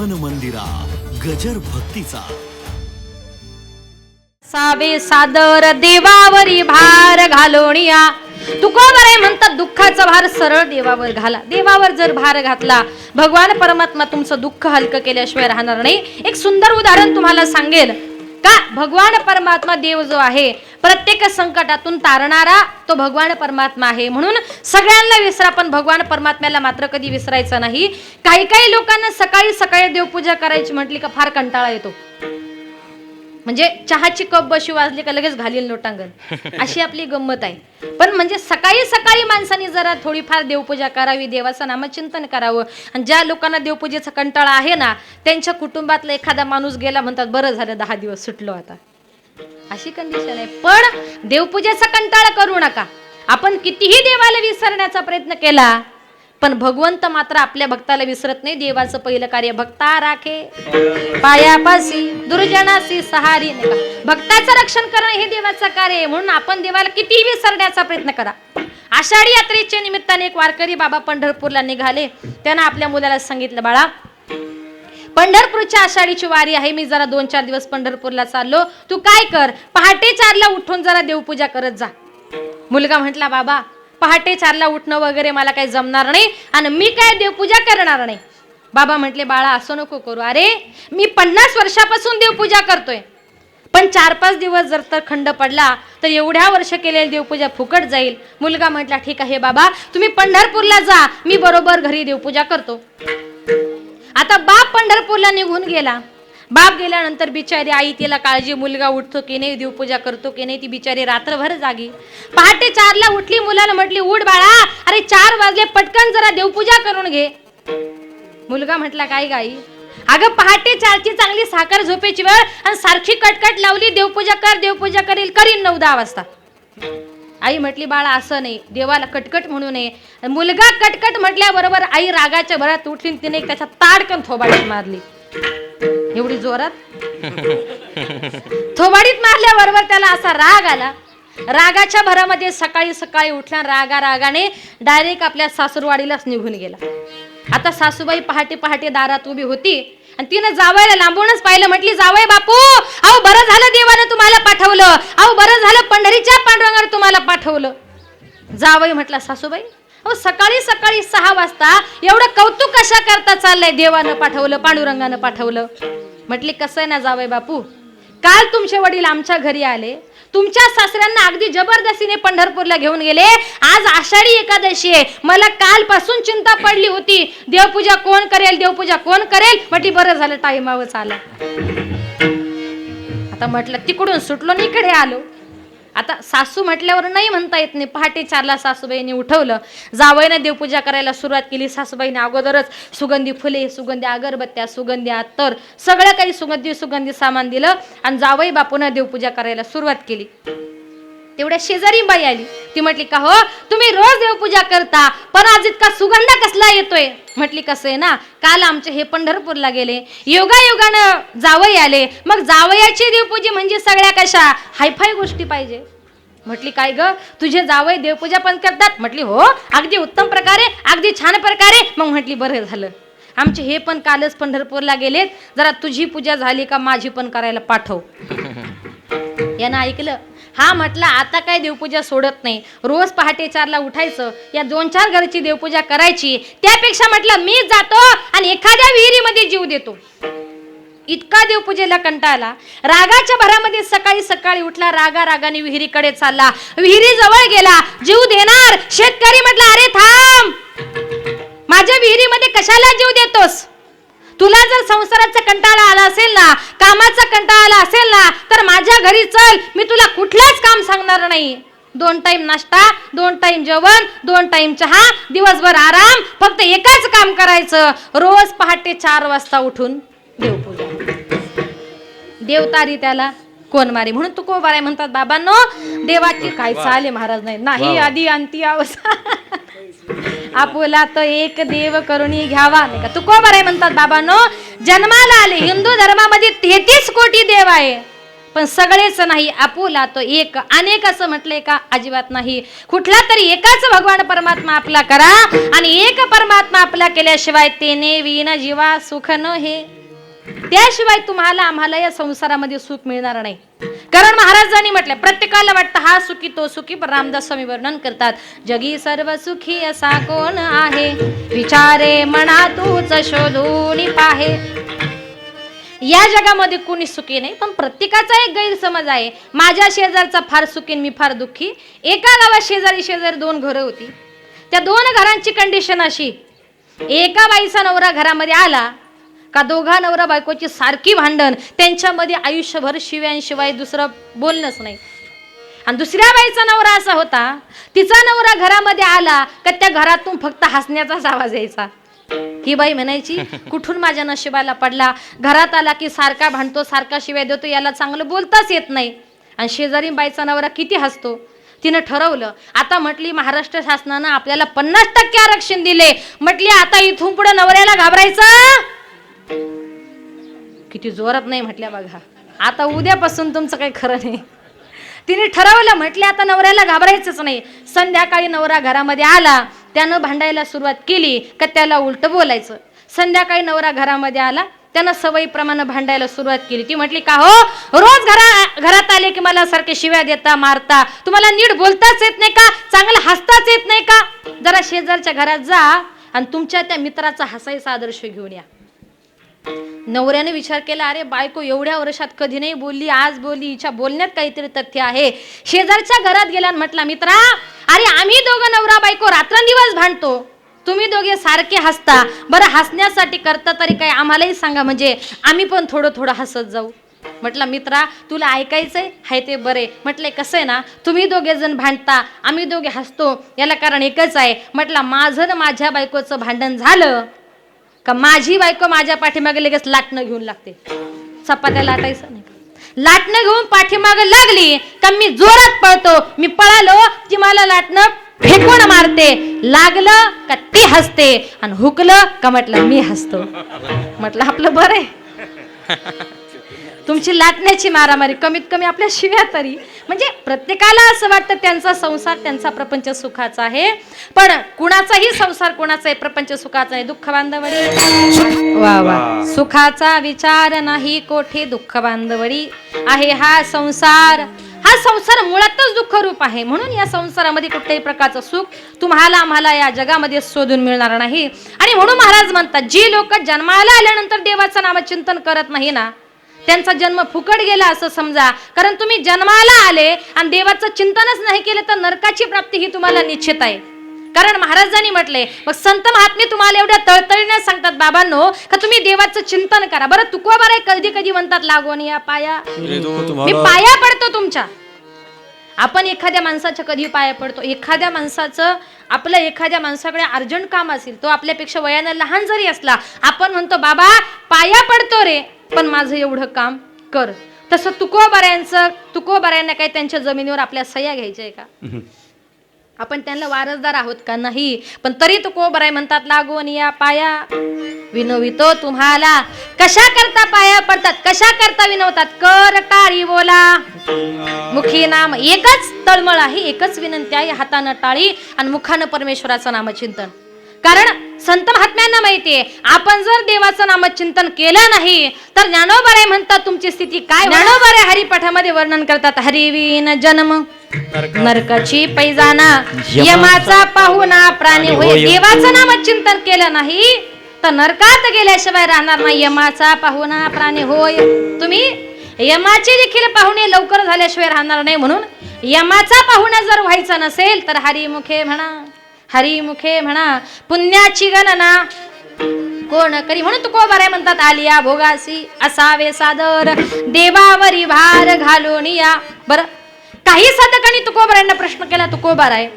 मन मंदिरा गजर भक्तीचा. सावे सादर देवावरी भार घालोणिया आहे म्हणतात दुःखाचा भार सरळ देवावर घाला. देवावर जर भार घातला भगवान परमात्मा तुमचं दुःख हलकं केल्याशिवाय राहणार नाही. एक सुंदर उदाहरण तुम्हाला सांगेल. का? भगवान परमात्मा देव जो आहे प्रत्येक संकटातून तारणारा तो भगवान परमात्मा आहे. म्हणून सगळ्यांना विसरा पण भगवान परमात्म्याला मात्र कधी विसरायचं नाही. काही काही लोकांना सकाळी सकाळी देवपूजा करायची म्हटली का फार कंटाळा येतो. म्हणजे चहाची कप बशी वाजली का लगेच घालील लोटांगण. अशी आपली गंमत आहे. पण म्हणजे सकाळी सकाळी माणसाने जरा थोडीफार देवपूजा करावी देवाचं नामचिंतन करावं. आणि ज्या लोकांना देवपूजेचा कंटाळा आहे ना त्यांच्या कुटुंबातला एखादा माणूस गेला म्हणतात बरं झालं दहा दिवस सुटलो आता. अशी कंडिशन आहे. पण देवपूजेचा कंटाळा करू नका. आपण कितीही देवाला विसरण्याचा प्रयत्न केला पण भगवंत मात्र आपल्या भक्ताला विसरत नाही. देवाचं पहिलं कार्य भक्ता राखे. पायापासी दुर्जनासी सहारी भक्ताचं रक्षण करणं हे देवाचं कार्य आहे. म्हणून आपण देवाला कितीही विसरण्याचा प्रयत्न करा. आषाढी यात्रेच्या निमित्ताने एक वारकरी बाबा पंढरपूरला निघाले. त्यांना आपल्या मुलाला सांगितलं बाळा पंढरपूरच्या आषाढीची वारी आहे. मी जरा दोन चार दिवस पंढरपूरला चाललो. तू काय कर? पहाटे चारला उठून जरा देवपूजा करत जा. मुलगा म्हटला बाबा पहाटे चारला उठणं वगैरे मला काही जमणार नाही आणि मी काय देवपूजा करणार नाही. बाबा म्हटले बाळा असं नको करू. अरे मी पन्नास वर्षापासून देवपूजा करतोय. पण चार पाच दिवस जर तर खंड पडला तर एवढ्या वर्ष केलेली देवपूजा फुकट जाईल. मुलगा म्हटला ठीक आहे बाबा तुम्ही पंढरपूरला जा. मी बरोबर घरी देवपूजा करतो. आता बाप पंढरपूरला निघून गेला. बाप गेल्यानंतर बिचारी आई तिला काळजी मुलगा उठतो की नाही देवपूजा करतो की नाही ती बिचारी रात्रभर जागी. पहाटे चारला उठली मुलाला म्हटली उठ बाळा अरे चार वाजले पटकन जरा देवपूजा करून घे. मुलगा म्हटला काय गाई अगं पहाटे चारची चांगली साखर झोपेची वेळ आणि सारखी कटकट लावली देवपूजा कर देवपूजा करील करीन नऊ दहा वाजता. आई म्हटली बाळा असं नाही देवाला कटकट म्हणू नये. मुलगा कटकट म्हटल्याबरोबर आई रागाच्या भरात उठली तिने त्याच्या ताडकन थोबाडीत मारली. एवढी जोरात? थोबाडीत मारल्याबरोबर त्याला असा राग आला. रागाच्या भरामध्ये सकाळी सकाळी उठला रागा रागाने डायरेक्ट आपल्या सासूरवाडीलाच निघून गेला. आता सासूबाई पहाटे पहाटे दारात उभी होती आणि तिनं जावयाला लांबूनच पाहिलं. म्हटली जावय बापू अहो बरं झालं देवानं तुम्हाला पाठवलं. अहो बरं झालं पंढरीच्या पांडुरंगाने तुम्हाला पाठवलं. जावई म्हटला सासूबाई अहो सकाळी सकाळी सहा वाजता एवढं कौतुक कशा करता चाललंय देवानं पाठवलं पांडुरंगानं पाठवलं? म्हटली कसं आहे ना जावय बापू? काल तुमचे वडील आमच्या घरी आले. तुमच्या सासऱ्यांना अगदी जबरदस्तीने पंढरपूरला घेऊन गेले. आज आषाढी एकादशी आहे. मला कालपासून चिंता पडली होती. देवपूजा कोण करेल देवपूजा कोण करेल? म्हटली बरं झालं टाईमावच आला आता म्हटलं तिकडून सुटलो आणि इकडे आलो. आता सासू म्हटल्यावर नाही म्हणता येत नाही. पहाटे चारला सासूबाईने उठवलं. जावईने देवपूजा करायला सुरुवात केली. सासूबाईने अगोदरच सुगंधी फुले सुगंधी अगरबत्त्या सुगंधी अत्तर सगळं काही सुगंधी सुगंधी सामान दिलं आणि जावई बापूनं देवपूजा करायला सुरुवात केली. तेवढ्या शेजारी बाई आली. ती म्हटली का हो? तुम्ही रोज देवपूजा करता पण आज इतका सुगंध कसला येतोय? म्हटली कसं आहे ना काल आमचे हे पंढरपूरला गेले. योगा योगानं जावई आले. मग जावयाची देवपूजी म्हणजे सगळ्या कशा? हायफाय गोष्टी पाहिजे. म्हटली काय ग? तुझे जावई देवपूजा पण करतात? म्हटली हो अगदी उत्तम प्रकारे अगदी छान प्रकारे. मग म्हटली बरं झालं. आमचे हे पण कालच पंढरपूरला गेलेत. जरा तुझी पूजा झाली का माझी पण करायला पाठव. यानं ऐकलं. हा म्हटलं आता काय देवपूजा सोडत नाही? रोज पहाटे चारला उठायचं या दोन चार घरची देवपूजा करायची त्यापेक्षा म्हटलं मी जातो आणि एखाद्या विहिरीमध्ये जीव देतो. इतका देवपूजेला कंटाळला रागाच्या भरामध्ये सकाळी सकाळी उठला रागा रागाने विहिरीकडे चालला. विहिरी जवळ गेला. जीव देणार? शेतकरी म्हटला अरे थांब! माझ्या विहिरीमध्ये कशाला जीव देतोस? तुला जर संसाराचा कंटाळा आला असेल ना कामाचा कंटाळा आला असेल ना तर माझ्या घरी चल मी तुला कुठलंच काम सांगणार नाही. दोन टाइम नाश्ता दोन टाइम जेवण दोन टाइम चहा दिवसभर आराम फक्त एकच काम करायचं. रोज पहाटे चार वाजता उठून देवपूजा देवतारी त्याला कोण मारे? म्हणून तू कोबाराय म्हणतात बाबांनो देवाची काय चाले महाराज नाही. नाही आधी अंती अवस्था आपुला तो एक देव करुणी घ्यावा. नाही का तुकोबर आहे म्हणतात बाबांनो? जन्माला आले. हिंदू धर्मामध्ये तेहतीस कोटी देव आहे. पण सगळेच नाही. आपुला तो एक. अनेक असं म्हटलंय का? अजिबात नाही. कुठला तरी एकाच भगवान परमात्मा आपला करा. आणि एक परमात्मा आपला केल्याशिवाय तेने विन जीवा सुख न हे. त्याशिवाय तुम्हाला आम्हाला या संसारामध्ये सुख मिळणार नाही. कारण महाराजांनी म्हटलं प्रत्येकाला वाटतं हा सुखी तो सुखी पण रामदास स्वामी वर्णन करतात जगी सर्व सुखी असा कोण आहे? विचारे मना तूच शोधून पाहे. या जगामध्ये कोणी सुखी नाही पण प्रत्येकाचा एक गैरसमज आहे. माझ्या शेजारचा फार सुखी मी फार दुःखी. एका गावात शेजारी शेजारी दोन घरं होती. त्या दोन घरांची कंडिशन अशी. एका बाईचा नवरा घरामध्ये आला का दोघा नवरा बायकोची सारखी भांडण? त्यांच्यामध्ये आयुष्यभर शिव्यांशिवाय दुसरं बोलणंच नाही. आणि दुसऱ्या बाईचा नवरा असा होता तिचा नवरा घरामध्ये आला का त्या घरातून फक्त हसण्याचाच आवाज यायचा. ही बाई म्हणायची कुठून माझ्या नशिबाला पडला? घरात आला की सारखा भांडतो सारखा शिवाय देतो याला चांगलं बोलताच येत नाही. आणि शेजारी बाईचा नवरा किती हसतो. तिनं ठरवलं आता म्हटली महाराष्ट्र शासनानं आपल्याला पन्नास टक्के आरक्षण दिले. म्हटली आता इथून पुढे नवऱ्याला घाबरायचं? किती जोरात नाही म्हटल्या बघा. आता उद्यापासून तुमचं काही खरं नाही. तिने ठरवलं म्हटले आता नवऱ्याला घाबरायचंच नाही. संध्याकाळी नवरा घरामध्ये आला त्यानं भांडायला सुरुवात केली का त्याला उलट बोलायचं. संध्याकाळी नवरा घरामध्ये आला त्यानं सवयीप्रमाणे भांडायला सुरुवात केली. ती म्हटली का हो? रोज घरा घरात आले की मला सारखे शिव्या देता मारता. तुम्हाला नीट बोलताच येत नाही का? चांगलं हसताच येत नाही का? जरा शेजारच्या घरात जा आणि तुमच्या त्या मित्राचा हसायचा आदर्श घेऊन या. नवऱ्याने विचार केला अरे बायको एवढ्या वर्षात कधी नाही बोलली आज बोलली हिच्या बोलण्यात काहीतरी तथ्य आहे. शेजारच्या घरात गेला म्हटला मित्रा अरे आम्ही दोघं नवरा बायको रात्रंदिवस भांडतो. तुम्ही दोघे सारखे हसता. बरं हसण्यासाठी करता तरी काय आम्हालाही सांगा म्हणजे आम्ही पण थोडं थोडं हसत जाऊ. म्हटलं मित्रा तुला ऐकायचंय? हाय ते बरे. म्हटले कसं आहे ना तुम्ही दोघे जण भांडता आम्ही दोघे हसतो. याला कारण एकच आहे. म्हटलं माझं ना माझ्या बायकोचं भांडण झालं. का माझी बायको माझ्या पाठीमागे लगेच लाटणं घेऊन लागते. चपात्या लाटायचं नाही. लाटणं घेऊन पाठीमागे लागली का मी जोरात पळतो. मी पळालो की मला लाटणं फेकून मारते. लागलं का ती हसते आणि हुकलं का म्हटलं मी हसतो. म्हटलं आपलं बरं आहे. तुमची लाटण्याची मारामारी कमीत कमी आपल्या शिव्या तरी. म्हणजे प्रत्येकाला असं वाटतं त्यांचा संसार त्यांचा प्रपंच सुखाचा आहे. पण कुणाचाही संसार कुणाचाही प्रपंच सुखाचा आहे दुःख बांधवडी. वा वा. सुखाचा विचार नाही कोठे दुःख बांधवडी आहे हा संसार. हा संसार मुळातच दुःख रूप आहे. म्हणून या संसारामध्ये कुठल्याही प्रकारचं सुख तुम्हाला आम्हाला या जगामध्ये शोधून मिळणार नाही. आणि म्हणून महाराज म्हणतात जी लोक जन्माला आल्यानंतर देवाचं नामचिंतन करत नाही ना त्यांचा जन्म फुकट गेला असं समजा. कारण तुम्ही जन्माला आले आणि देवाचं चिंतनच नाही केलं तर नरकाची प्राप्ती ही तुम्हाला निश्चित आहे. कारण महाराजांनी म्हटले मग संत महात्मे तुम्हाला एवढ्या तळतळीने सांगतात बाबांनो का तुम्ही देवाचं चिंतन करा? बरं तुकवा बरं कधी कधी म्हणतात लागून या पाया. मी पाया पडतो तुमच्या. आपण एखाद्या माणसाच्या कधी पाया पडतो? एखाद्या माणसाचं आपलं एखाद्या माणसाकडे अर्जंट काम असेल तो आपल्यापेक्षा वयानं लहान जरी असला आपण म्हणतो बाबा पाया पडतो रे. पण माझं एवढं काम कर. तसं तुकोबाऱ्यांचं तुकोबाऱ्यांना काही त्यांच्या जमिनीवर आपल्या सह्या घ्यायच्या आहे का? आपण त्यांना वारसदार आहोत का नाही? पण तरी तुकोबराय म्हणतात लागून या पाया विनवितो तुम्हाला. कशा करता पाया पडतात? कशा करता विनवतात? कर टाळी बोला. मुखी नाम एकच तळमळ आहे एकच विनंती आहे हातानं टाळी आणि मुखानं परमेश्वराचं नामचिंतन. कारण संत महात्म्यांना माहितीये आपण जर देवाचं नामचिंतन केलं नाही तर ज्ञानोबारे म्हणतात तुमची स्थिती काय ज्ञानोबारे हरिपाठामध्ये वर्णन करतात हरिविन जन्म नरकाची पैजाना यमाचा पाहुणा प्राणी होय. देवाचं नामचिंतन केलं नाही तर नरकात गेल्याशिवाय राहणार नाही यमाचा पाहुणा प्राणी होय. तुम्ही यमाचे देखील पाहुणे लवकर झाल्याशिवाय राहणार नाही म्हणून यमाचा पाहुणा जर व्हायचा नसेल तर हरिमुखे म्हणा. हरिमुखे म्हणा पुण्याची गणना. कोण करी म्हणून तुकोबाराय म्हणतात आलिया भोगासी असावे सादर. देवावरी भार घालून या. बर काही साधकांनी तुकोबारांना प्रश्न केला तुकोबार आहे.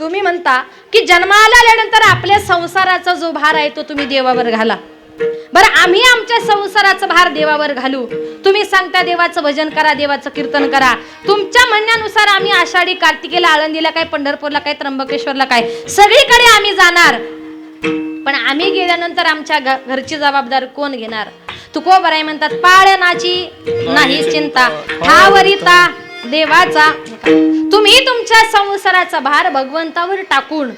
तुम्ही म्हणता की जन्माला आल्यानंतर आपल्या संसाराचा जो भार आहे तो तुम्ही देवावर घाला. बरं आम्ही आमच्या संसाराचा भार देवावर घालू. तुम्ही सांगता देवाचं भजन करा देवाचं कीर्तन करा. तुमच्या म्हणण्यानुसार आम्ही आषाढी कार्तिकेला आळंदीला काय पंढरपूरला काय त्र्यंबकेश्वरला काय सगळीकडे आम्ही जाणार. पण आम्ही गेल्यानंतर आमच्या घरची जबाबदार कोण घेणार? तुकोबराय म्हणतात पाळनाची नाही चिंता ठावरिता देवाचा तुम्ही तुमच्या संसाराचा भार भगवंतावर टाकून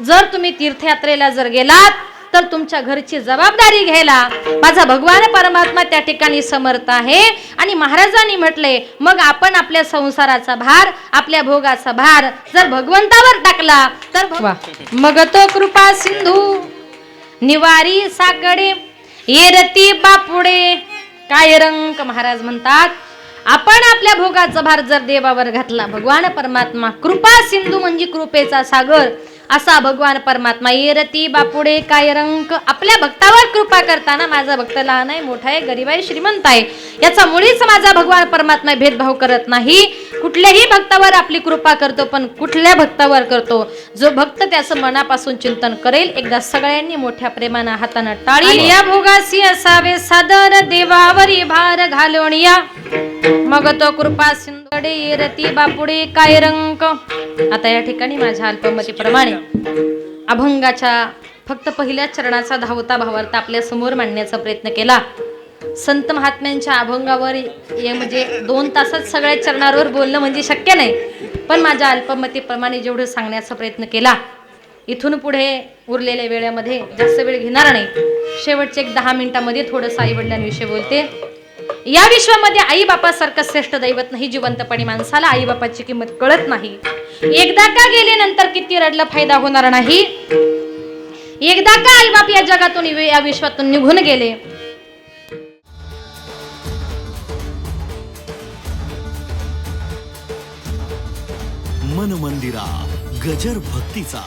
जर तुम्ही तीर्थयात्रेला जर गेलात तर तुमच्या घरची जबाबदारी घ्यायला माझा भगवान परमात्मा त्या ठिकाणी समर्थ आहे. आणि महाराजांनी म्हटले मग आपण आपल्या संसाराचा भार आपल्या भोगाचा भार जर भगवंतावर टाकला तर मग तो कृपा सिंधू निवारी साकडे येरती बापुडे. काय रंक महाराज म्हणतात आपण आपल्या भोगाचा भार जर देवावर घातला भगवान परमात्मा कृपा सिंधू म्हणजे कृपेचा सागर असा भगवान परमात्मा येरती बापुडे काय रंक आपल्या भक्तावर कृपा करताना माझा भक्त लहान आहे मोठा आहे गरीब आहे श्रीमंत आहे. याचा मुळीच माझा भगवान परमात्मा भेदभाव करत नाही. कुठल्याही भक्तावर आपली कृपा करतो पण कुठल्या भक्तावर करतो? जो भक्त त्याचं मनापासून चिंतन करेल एकदा सगळ्यांनी मोठ्या प्रेमानं हातानं टाळी या भोगासी असावे सादर देवावरी भार घालून या. मग तो कृपा सिंधुडे येरती बापुडे काय रंक आता या ठिकाणी माझ्या अल्पमतीप्रमाणे अभंगाच्या फक्त पहिल्या चरणाचा धावता भावार्थ आपल्यासमोर मांडण्याचा प्रयत्न केला. संत महात्म्यांच्या अभंगावर ये म्हणजे दोन तासात सगळ्या चरणावर बोलणं म्हणजे शक्य नाही पण माझ्या अल्पमतीप्रमाणे जेवढं सांगण्याचा प्रयत्न केला. इथून पुढे उरलेल्या वेळेमध्ये जास्त वेळ घेणार नाही. शेवटचे एक दहा मिनिटामध्ये थोडंसं आईवडिलांविषयी बोलते. या विश्वामध्ये आई बापासारखं श्रेष्ठ दैवत नाही जिवंतपणी माणसाला आई बापाची किंमत कळत नाही. एकदा का गेले नंतर किती रडलं फायदा होणार नाही? एकदा का आई बाप या जगातून या विश्वातून निघून गेले? मन मंदिरा गजर भक्तीचा.